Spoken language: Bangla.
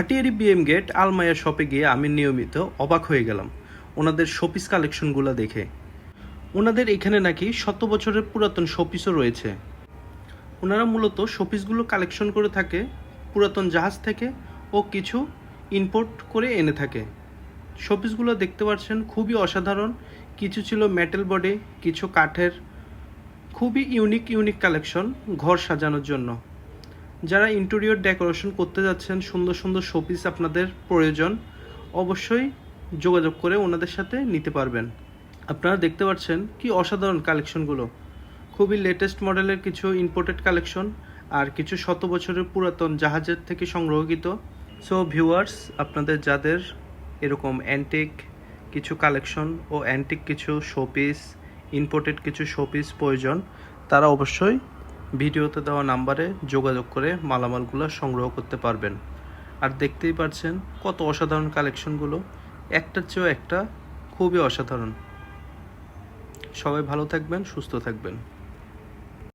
হাটিয়ারি বিএম গেট আলমায়া শপে গিয়ে আমি নিয়মিত অবাক হয়ে গেলাম। ওনাদের শোপিস কালেকশনগুলো দেখে। ওনাদের এখানে নাকি শত বছরের পুরাতন শোপিসও রয়েছে। ওনারা মূলত শোপিসগুলো কালেকশন করে থাকে, পুরাতন জাহাজ থেকে ও কিছু ইম্পোর্ট করে এনে থাকে। শোপিসগুলো দেখতে পাচ্ছেন খুবই অসাধারণ। কিছু ছিল মেটাল বডি কিছু কাঠের। খুবই ইউনিক ইউনিক কালেকশন ঘর সাজানোর জন্য। যারা ইন্টেরিয়র ডেকোরেশন করতে যাচ্ছেন, সুন্দর সুন্দর শোপিস আপনাদের প্রয়োজন, অবশ্যই যোগাযোগ করে ওনাদের সাথে নিতে পারবেন। আপনারা দেখতে পাচ্ছেন কি অসাধারণ কালেকশনগুলো খুবই লেটেস্ট মডেলের কিছু ইম্পোর্টেড কালেকশন আর কিছু শত বছরের পুরাতন জাহাজের থেকে সংগ্রহকৃত সো ভিউয়ার্স আপনাদের যাদের এরকম অ্যান্টিক কিছু কালেকশন ও অ্যান্টিক কিছু শোপিস ইম্পোর্টেড কিছু শোপিস প্রয়োজন, তারা অবশ্যই ভিডিওতে দেওয়া নাম্বারে যোগাযোগ করে মালামালগুলো সংগ্রহ করতে পারবেন। আর দেখতেই পারছেন কত অসাধারণ কালেকশনগুলো। একটার চেয়েও একটা খুবই অসাধারণ। সবাই ভালো থাকবেন, সুস্থ থাকবেন।